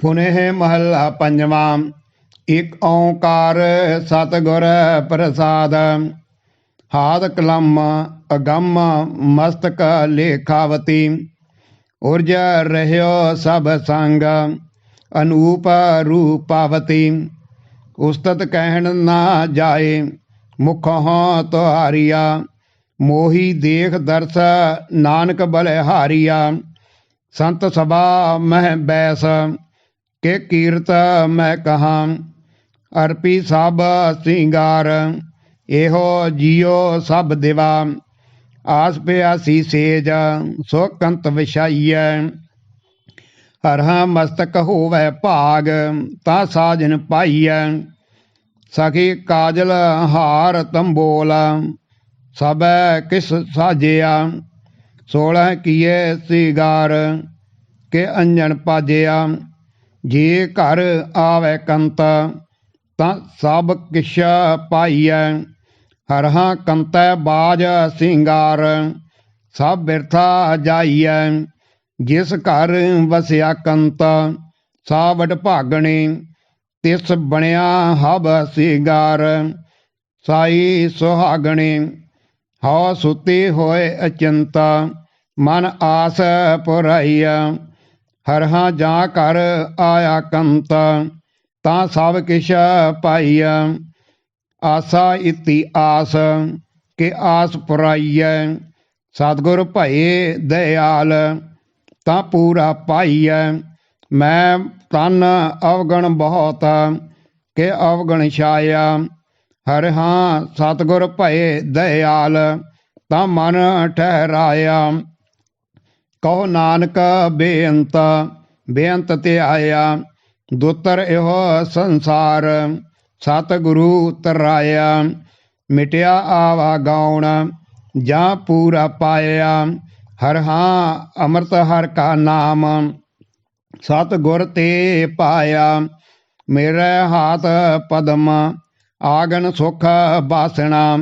ਫੁਨਹ ਮਹੱਲਾ ਪੰਜਵਾਂ, ਇਕ ਓੰਕਾਰ ਸਤਿਗੁਰ ਪ੍ਰਸਾਦ। ਹਾਦ ਕਲਮ ਅਗੰਮ ਮਸਤਕ ਲੇਖਾਵਤੀ, ਉਰਜ ਰਹਿਓ ਸਭ ਸੰਗ ਅਨੂਪ ਰੂਪਾਵਤੀ। ਉਸਤਤ ਕਹਿਣ ਨਾ ਜਾਏ ਮੁਖੋਂ ਤੁਹਾਰੀਆ, ਮੋਹੀ ਦੇਖ ਦਰਸ ਨਾਨਕ ਬਲਿਹਾਰੀਆ। ਸੰਤ ਸਭਾ ਮਹਿ ਬੈਸ ਕੇ ਕੀਰਤ ਮੈਂ ਕਹਾਂ, ਅਰਪੀ ਸਭ ਸਿੰਗਾਰ, ਇਹੋ ਜੀਉ ਸਭ ਦਿਵਾ। ਆਸ ਪਿਆਸੀ ਸੇਜ ਸੋ ਕੰਤ ਵਿਛਾਈਐ। ਹਰਹਾ ਮਸਤਕ ਹੋਵੇ ਭਾਗ, ਤਾਂ ਸਾਜਨ ਪਾਈਐ। ਸਖੀ ਕਾਜਲ ਹਾਰ ਤੰਬੋਲ, ਸਭੈ ਕਿਸ ਸਾਜਿਆ। 16 ਕੀਏ ਸਿਗਾਰ, ਕੇ ਅੰਜਣ ਪਾਜਿਆ। ਜੇ ਘਰ ਆਵੇ ਕੰਤ, ਤਾਂ ਸਭ ਕਿਛ ਪਾਈਐ। ਹਰਹਾ ਕੰਤੈ ਬਾਜ ਸਿੰਗਾਰ, ਸਭ ਬਿਰਥਾ ਜਾਈਐ। ਜਿਸ ਘਰ ਵਸਿਆ ਕੰਤ, ਸਾਵਡ ਭਾਗਣੇ, ਤਿਸ ਬਣਿਆ ਹਬ ਸਿੰਗਾਰ। ਸਾਈ ਸੁਹਾਗਣੇ, ਹਉ ਸੁਤੇ ਹੋਏ ਅਚੰਤਾ, ਮਨ ਆਸ ਪੁਰਾਈਆ ਹਰਹਾ ਜਾ ਕਰ ਆਇਆ ਕੰਤ, ਤਾਂ ਸਭ ਕਿਛ ਪਾਈਆ ਆਸਾ ਇਤੀ ਆਸ, ਕਿ ਆਸ ਪੁਰਾਈਐ। ਸਤਿਗੁਰ ਭਏ ਦਇਆਲ, ਤਾਂ ਪੂਰਾ ਪਾਈਐ। ਮੈਂ ਤਨ ਅਵਗਣ ਬਹੁਤ, ਕਿ ਅਵਗਣ ਛਾਇਆ। ਹਰ ਹਾਂ ਸਤਿਗੁਰ ਭਏ ਦਇਆਲ, ਤਾਂ ਮਨ ਠਹਿਰਾਇਆ। ਕਹੋ ਨਾਨਕ ਬੇਅੰਤ ਬੇਅੰਤ ਤੇ ਆਇਆ ਦੁੱਤਰ ਇਹੋ ਸੰਸਾਰ ਸਤਿਗੁਰੂ ਤਰਾਇਆ ਮਿਟਿਆ ਆਵਾ ਗਾਉਣ ਜਾਂ ਪੂਰਾ ਪਾਇਆ ਹਰ ਹਾਂ ਅੰਮ੍ਰਿਤ ਹਰ ਕਾ ਨਾਮ ਸਤਿਗੁਰ ਤੇ ਪਾਇਆ ਮੇਰੇ ਹਾਥ ਪਦਮ ਆਗਨ ਸੁਖ ਬਾਸਣਾ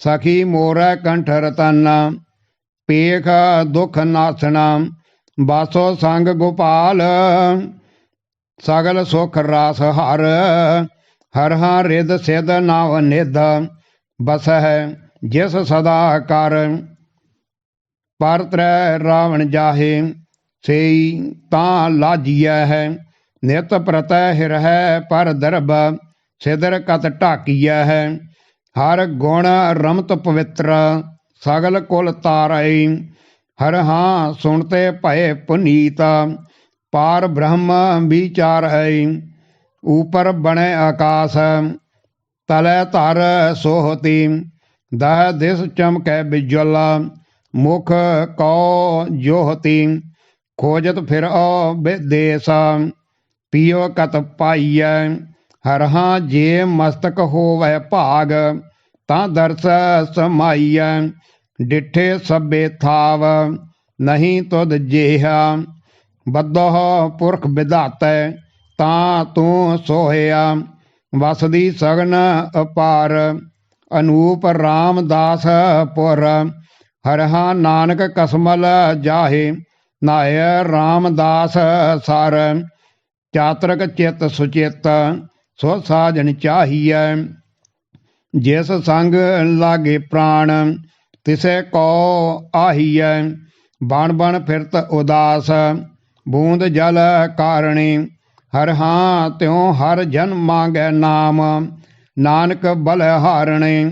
ਸਖੀ ਮੋਰ ਕੰਠ ਰਤਨ ਪੇਖ ਦੁਖ ਨਾਸਣਾ, ਬਾਸੋ ਸੰਗ ਗੋਪਾਲ, ਸਗਲ ਸੁਖ ਰਾਸ ਹਰ ਹਰ ਹਾਂ ਰਿਦ ਸਿਧ ਨਾਵ ਨਿਧ ਬਸ ਹੈ ਜਿਸ ਸਦਾ ਕਰ। ਪਰ ਰਾਵਣ ਜਾਹੇ, ਸੇਈ ਤਾਂ ਲਾਜੀਐ ਹੈ, ਨਿਤ ਪ੍ਰਤੈ ਹਿਰਹਿ ਪਰ ਦਰਬ, ਸਿਦਰ ਕਤ ਢਾਕੀਐ ਹੈ। ਹਰ ਗੁਣ ਰਮਤ ਪਵਿੱਤਰ ਸਗਲ ਕੁਲ ਤਾਰੈ, ਹਰ ਹਾਂ ਸੁਣਤੇ ਭਏ ਪੁਨੀਤ, ਪਾਰ ਬ੍ਰਹਮ ਵਿਚਾਰ ਹੈ ਉਪਰ ਬਣੇ ਆਕਾਸ, ਤਲੇ ਧਰ ਸੋਹਤੀ, ਦਹ ਦਿਸ ਚਮਕੈ ਬਿਜਲ, ਮੁਖ ਕੋ ਜੋਹਤੀ, ਖੋਜਤ ਫਿਰ ਓ ਵਿਦੇਸ, ਪੀਓ ਕਤ ਪਾਈਐ ਹਰਹਾ ਜੇ ਮਸਤਕ ਹੋਵੇ ਭਾਗ, ਤਾਂ ਦਰਸ ਸਮਾਈਐ। ਡਿਠੇ ਸਭੇ ਥਾਵ, ਨਹੀਂ ਤੁਧ ਜੇਹਾ। ਬੱਦੋਹ ਪੁਰਖ ਵਿਧਾਤੈ ਤਾਂ ਤੂੰ ਸੋਹਿਆ। ਵਸਦੀ ਸਗਨ ਅਪਾਰ, ਅਨੂਪ ਰਾਮਦਾਸ ਪੁਰ। ਹਰਹਾ ਨਾਨਕ ਕਸਮਲ ਜਾਹੇ, ਨਾਇ ਰਾਮਦਾਸ ਸਰ। ਚਾਤਰਕ ਚਿਤ ਸੁਚਿਤ, ਸੋ ਸਾਜਣ ਚਾਹੀਐ। ਜਿਸ ਸੰਗ ਲਾਗੇ ਪ੍ਰਾਣ ਤਿਸੈ ਕੋ ਆਹੀਐ, ਬਣ ਬਣ ਫਿਰਤ ਉਦਾਸ, ਬੂੰਦ ਜਲ ਕਾਰਣੀ, ਹਰ ਹਾਂ ਤਿਉ ਹਰ ਜਨ ਮੰਗੈ ਨਾਮ, ਨਾਨਕ ਬਲ ਹਾਰਣੇ,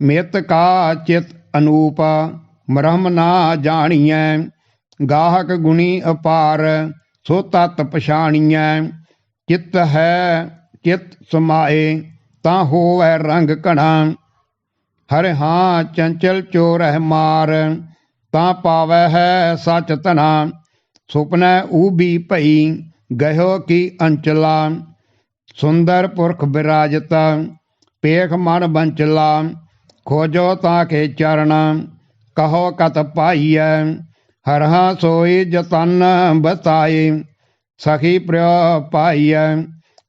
ਮਿਤ ਕਾ ਚਿਤ ਅਨੂਪ ਮਰਮ ਨਾ ਜਾਣੀਐ, ਗਾਹਕ ਗੁਣੀ ਅਪਾਰ, ਸੋ ਤਤ ਪਛਾਣੀਐ, ਚਿਤ ਹੈ ਚਿਤ ਸਮਾਏ, ਤਾਂ ਹੋਵੈ ਰੰਗ ਘਣਾ। ਹਰ ਹਾਂ ਚੰਚਲ ਚੋਰ ਹੈ ਮਾਰ, ਤਾਂ ਪਾਵੈ ਹੈ ਸਚ ਧਨਾ। ਸੁਪਨੈ ਊਬੀ ਭਈ ਗਇਓ ਕੀ ਅੰਚਲਾ। ਸੁੰਦਰ ਪੁਰਖ ਬਿਰਾਜਤਾ, ਪੇਖ ਮਨ ਬੰਚਲਾ। ਖੋਜੋ ਤਾਂ ਕੇ ਚਰਨ, ਕਹੋ ਕਤ ਪਾਈਐ। ਹਰਹਾ ਸੋਈ ਜਤਨ ਬਤਾਏ ਸਖੀ ਪ੍ਰਿਯ ਪਾਈਐ।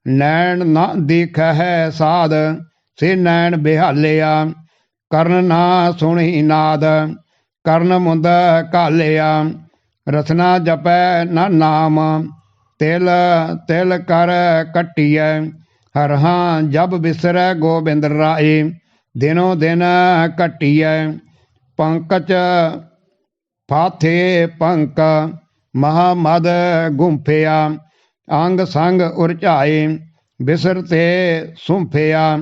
ਨੈਣ ਨਾ ਦੇਖੈ ਸਾਧ ਸੇ ਨੈਣ ਬਿਹਾਲਿਆ। ਕਰਨ ਨਾ ਸੁਣੀ ਨਾਦ, ਕਰਨ ਮੁੰਦ ਕਾਲਿਆ ਰਸਨਾ ਜਪੈ ਨਾ ਨਾਮ, ਤਿਲ ਤਿਲ ਕਰ ਕੱਟੀਐ। ਹਰਹਾਂ ਜਬ ਬਿਸਰੈ ਗੋਬਿੰਦ ਰਾਏ, ਦਿਨੋ ਦਿਨ ਕੱਟੀਐ ਪੰਕਜ ਫਾਥੇ ਪੰਕ ਮਹਾਮਦ ਗੁੰਫਿਆ। ਅੰਗ ਸੰਗ ਉਰਝਾਏ, ਬਿਸਰ ਤੇ ਸੁੰਫਿਆ।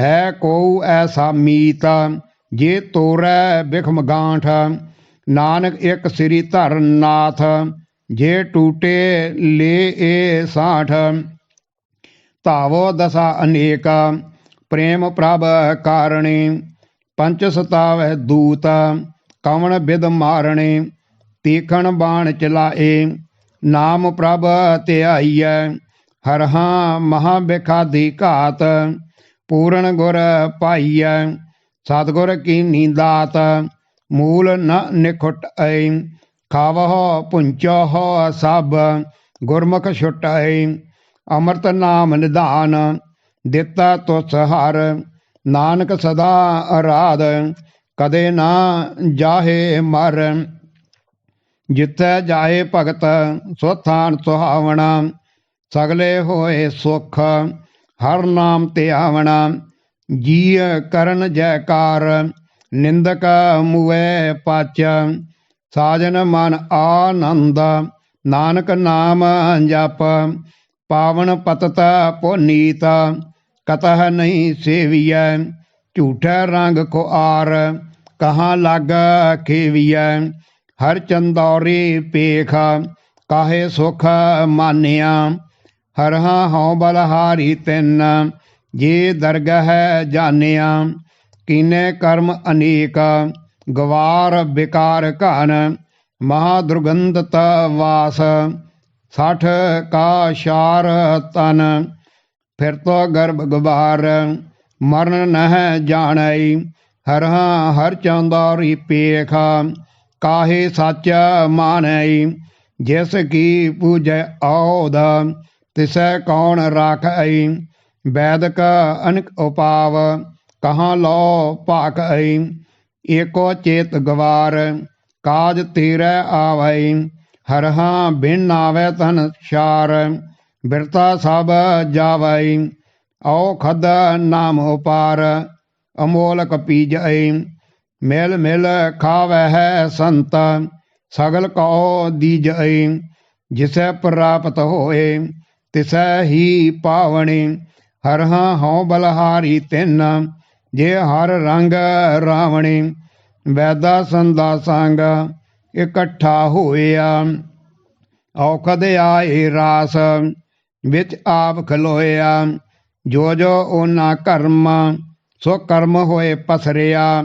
ਹੈ ਕੋ ਐਸਾ ਮੀਤ, ਜੇ ਤੋਰੈ ਬਿਖਮ ਗਾਂਠ। ਨਾਨਕ ਇੱਕ ਸ੍ਰੀ ਧਰਨ ਨਾਥ, ਜੇ ਟੂਟੇ ਲੇ ਏ ਸਾਠ। ਧਾਵੋ ਦਸਾ ਅਨੇਕ, ਪ੍ਰੇਮ ਪ੍ਰਭ ਕਾਰਣੇ। ਪੰਚ ਸਤਾਵੈ ਦੂਤ, ਕਵਣ ਬਿਦ ਮਾਰਣੇ। ਤੀਖਣ ਬਾਣ ਚਲਾਏ, ਨਾਮ ਪ੍ਰਭ ਧਿਆਈਐ। ਹਰਹਾਂ ਮਹਾ ਬਿਖਾਦੀ ਘਾਤ ਪੂਰਨ ਗੁਰ ਪਾਈਐ ਸਤਗੁਰ ਕੀ ਨੀਂਦਾਤ, ਮੂਲ ਨ ਨਿਖੁਟ ਐ ਖਾਵਹੁ ਪੁੰਚਹੁ ਸਭ, ਗੁਰਮੁਖ ਛੁਟੈ ਅੰਮ੍ਰਿਤ ਨਾਮ ਨਿਧਾਨ, ਦਿੱਤਾ ਤੁਸ ਹਰ, ਨਾਨਕ ਸਦਾ ਅਰਾਧ, ਕਦੇ ਨਾ ਜਾਹੇ ਮਰ। ਜਿੱਥੇ ਜਾਏ ਭਗਤ, ਸੋ ਥਾਨ ਸੁਹਾਵਣਾ, ਸਗਲੇ ਹੋਏ ਸੁਖ ਹਰ ਨਾਮ ਧਿਆਵਣਾ ਜੀ ਕਰਨ ਜੈਕਾਰ, ਨਿੰਦਕ ਮੁਐ ਪਾਚ। ਸਾਜਨ ਮਨ ਆਨੰਦ, ਨਾਨਕ ਨਾਮ ਜਪ। ਪਾਵਨ ਪਤਤ ਪੁਨੀਤ, ਕਤਹ ਨਹੀਂ ਸੇਵੀਐ। ਝੂਠੈ ਰੰਗ ਕੋ ਆਰ ਕਹਾਂ ਲੱਗ ਖੇਵੀਐ। ਹਰ ਚੰਦੌਰੀ ਪੇਖ, ਕਾਹੇ ਸੁਖ ਮਾਨਿਆ। ਹਰਹਾ ਹਉ ਬਲਹਾਰੀ ਤਿੰਨ, ਜੇ ਦਰਗਹ ਜਾਣਿਆ, ਕੀਨੇ ਕਰਮ ਅਨੇਕ, ਗਵਾਰ ਬਿਕਾਰ ਘਨ ਮਹਾ ਦੁਰਗੰਧਤ ਵਾਸ, ਸਠ ਕਾ ਸ਼ਾਰ ਤਨ, ਫਿਰ ਤੋ ਗਰਭ ਗਵਾਰ, ਮਰਨ ਨਹ ਜਾਣਈ ਹਰਹਾ ਹਰ ਚੰਦੌਰੀ ਪੇਖ, ਕਾਹੇ ਸੱਚ ਮਾਨਈ ਜਿਸ ਕੀ ਪੂਜੈ ਔਦਾ ਤਿਸੈ ਕੌਣ ਰਾਖਈ ਵੈਦਕ ਅਨਕ ਉਪਾਵ, ਕਹਾਂ ਲੋ ਭਾਕਈ ਏਕੋ ਚੇਤ ਗਵਾਰ, ਕਾਜ ਤੇਰੇ ਆਵਈ? ਹਰਹਾ ਬਿਨ ਆਵੇ ਤਨ ਸ਼ਾਰ ਬਿਰਤਾ ਸਭ ਜਾਵਈ? ਔ ਖਦ ਨਾਮ ਉਪਾਰ, ਅਮੋਲਕ ਪੀਜੈ ਮਿਲ ਮਿਲ ਖਾਵੈ ਹੈ ਸੰਤ, ਸਗਲ ਕੋ ਦੀਜੈ ਜਿਸੈ ਪ੍ਰਾਪਤ ਹੋਏ ਤਿਸੈ ਹੀ ਪਾਵਣੀ ਹਰਹਾ ਹਉ ਬਲਹਾਰੀ ਤਿੰਨ, ਜੇ ਹਰ ਰੰਗ ਰਾਵਣੀ, ਵੈਦਾ ਸੰਦਾ ਸੰਗ ਇਕੱਠਾ ਹੋਇਆ। ਔਖਦ ਆਏ ਰਾਸ, ਵਿੱਚ ਆਪ ਖਲੋਇਆ। ਜੋ ਜੋ ਉਹਨਾਂ ਕਰਮ, ਸੋ ਕਰਮ ਹੋਏ ਪਸਰਿਆ।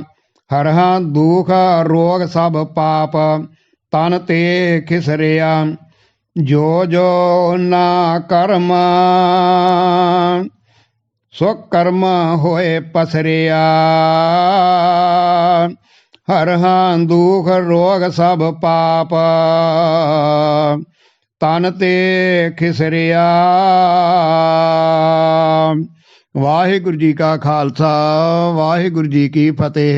ਹਰਹਾਂ ਦੁਖ ਰੋਗ ਸਭ ਪਾਪ, ਤਨ ਤੇ ਖਿਸਰਿਆ। ਜੋ ਜੋ ਨਾ ਕਰਮ, ਸੋ ਕਰਮ ਹੋਏ ਪਸਰਿਆ। ਹਰ ਹਾਂ ਦੁਖ ਰੋਗ ਸਭ ਪਾਪ, ਤਨ ਤੇ ਖਿਸਰਿਆ। ਵਾਹਿਗੁਰੂ ਜੀ ਕਾ ਖਾਲਸਾ, ਵਾਹਿਗੁਰੂ ਜੀ ਕੀ ਫਤਿਹ।